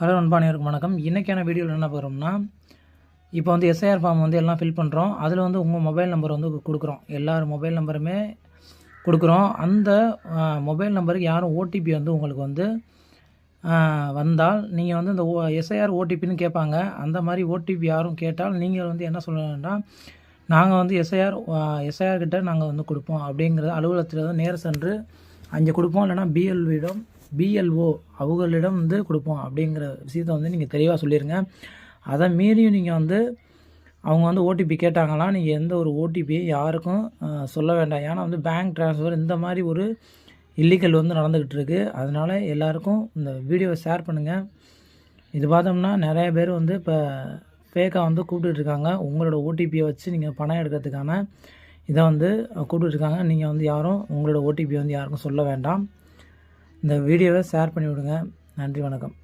Hello நண்பானியருக்கு வணக்கம். இன்றைக்கான வீடியோவில் என்ன போகிறோம்னா இப்போ வந்து எஸ்ஐஆர் ஃபார்ம் வந்து எல்லாம் ஃபில் பண்ணுறோம் அதில் வந்து உங்கள் மொபைல் நம்பர் வந்து கொடுக்குறோம். எல்லார் மொபைல் நம்பருமே கொடுக்குறோம். அந்த மொபைல் நம்பருக்கு யாரும் ஓடிபி வந்து உங்களுக்கு வந்து வந்தால் நீங்கள் வந்து இந்த ஓ எஸ்ஐஆர் ஓடிபின்னு கேட்பாங்க. அந்த மாதிரி ஓடிபி யாரும் கேட்டால் நீங்கள் வந்து என்ன சொல்லணும்னா நாங்கள் வந்து எஸ்ஐஆர் எஸ்ஐஆர் கிட்ட நாங்கள் வந்து கொடுப்போம். அப்படிங்கிறது அலுவலகத்தில் வந்து நேர சென்று அங்கே கொடுப்போம். இல்லைனா பிஎல்விடம் பிஎல்ஓ அவங்களிடம் வந்து கொடுப்போம் அப்படிங்கிற விஷயத்த வந்து நீங்கள் தெளிவாக சொல்லிடுங்க அதை மீறியும் நீங்கள் வந்து அவங்க வந்து ஓடிபி கேட்டாங்களா நீங்கள் எந்த ஒரு ஓடிபியை யாருக்கும் சொல்ல வேண்டாம். ஏன்னா வந்து பேங்க் ட்ரான்ஸ்ஃபர் இந்த மாதிரி ஒரு இல்லீகல் வந்து நடந்துக்கிட்டு இருக்குது அதனால் எல்லாருக்கும் இந்த வீடியோவை ஷேர் பண்ணுங்கள் இது பார்த்தோம்னா நிறைய பேர் வந்து இப்போ ஃபேக்காக வந்து கூப்பிட்டுருக்காங்க உங்களோட ஓடிபியை வச்சு நீங்கள் பணம் எடுக்கிறதுக்கான இதை வந்து கூப்பிட்டுருக்காங்க நீங்கள் வந்து யாரும் உங்களோட ஓடிபி வந்து யாருக்கும் சொல்ல வேண்டாம். இந்த வீடியோவை ஷேர் பண்ணி விடுங்க நன்றி வணக்கம்.